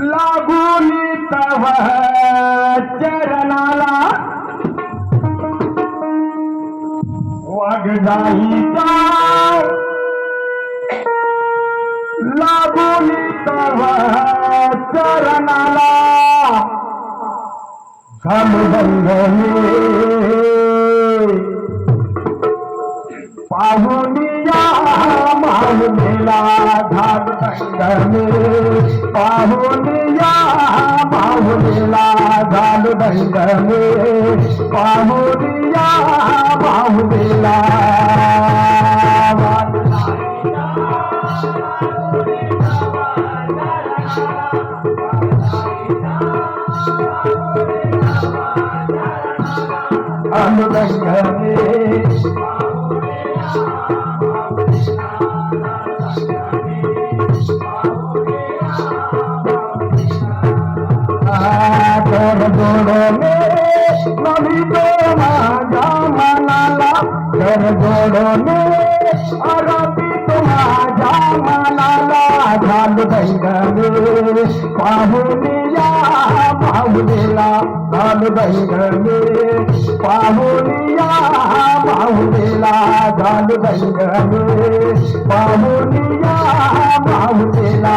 लागून तव चरणाला वाघजाईचा लागून तव चरणाला झालं আর মেলা ঘাট দঙ্গনে পাহুনিয়া বাহুলা ঘাট দঙ্গনে পাহুনিয়া বাহুলা I'm the best कर जोडले नवी तो माझ्या मनाला. कर जोडले अरबी तो माझ्या मनाला. झाल दैगने पाहुनिया पाहुनीला झाल दैगने पाहुनिया पाहुनीला झाल दैगने पाहुनिया पाहुनीला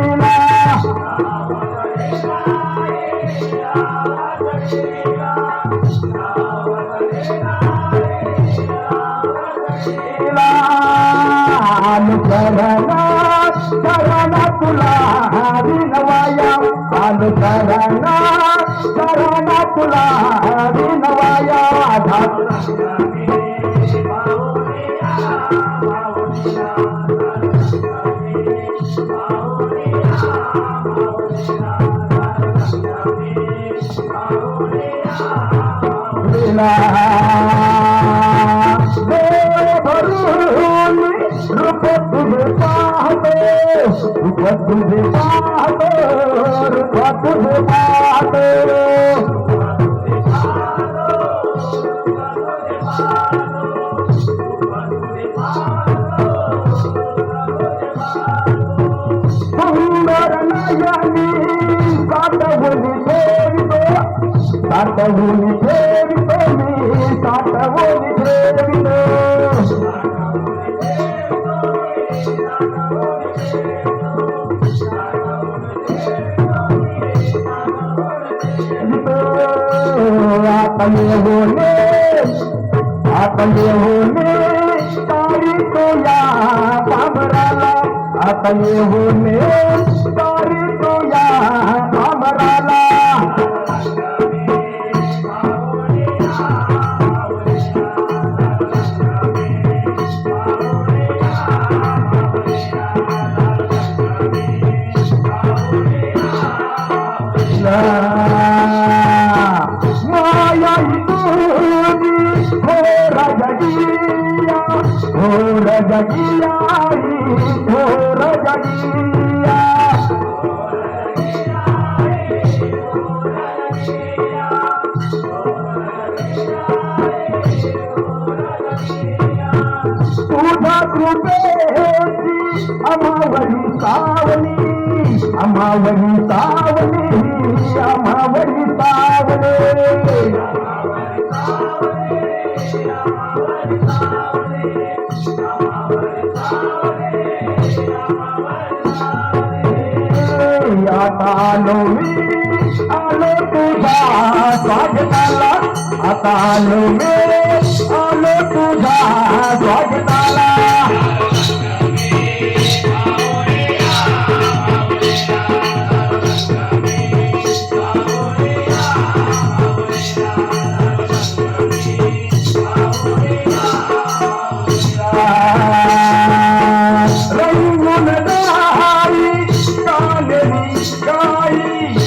करणा तुला विनवाया रूप तुझे पाहते रूप तुझे पाहते கையாண்டி காட்ட ஒளி தேவிதோ காட்ட ஒளி தேவிதோ நீ காட்ட ஒளி தேவிதோ ஆட்டமே ஹோலே ஆட்டமே ஹோலே आपले होणे कार्य तो या अमावरी सावली अमावरी सावली. आता आलो मी आलो तुझा स्वागताला. आता आलो मी आलो तुझा स्वागताला.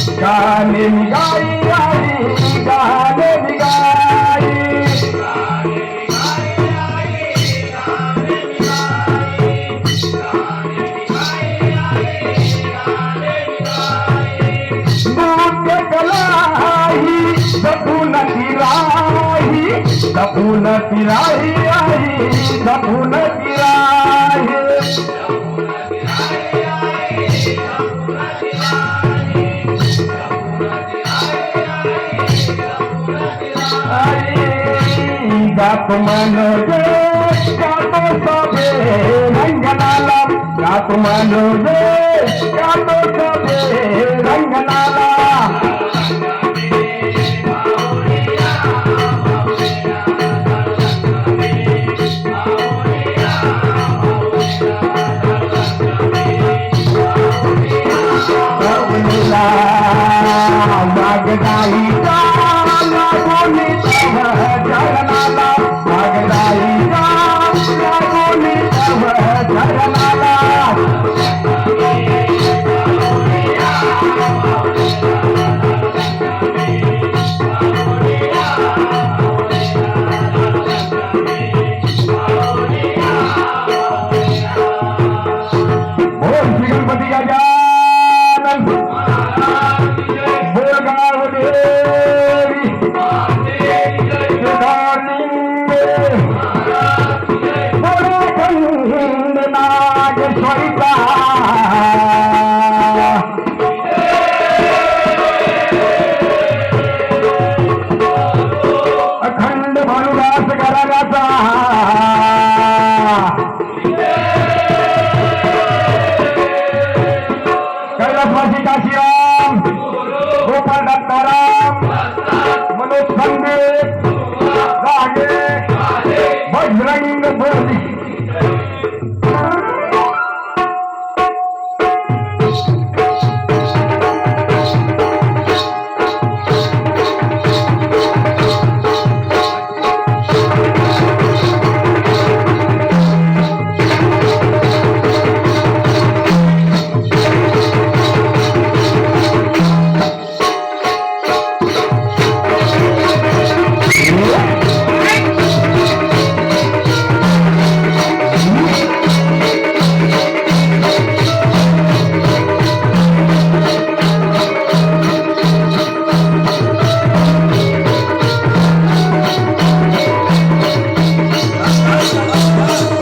गाणे गालेली गाई आई गाणे गाई. कलाई आई जपून फिराई বাপ মানো রে কাতো সবে রঙ্গলালা বাপ মানো রে কাতো সবে রঙ্গলালা कैलासवासी काशीराम गोपाल दत्ताराम मनोज संदे रागे बजरंगी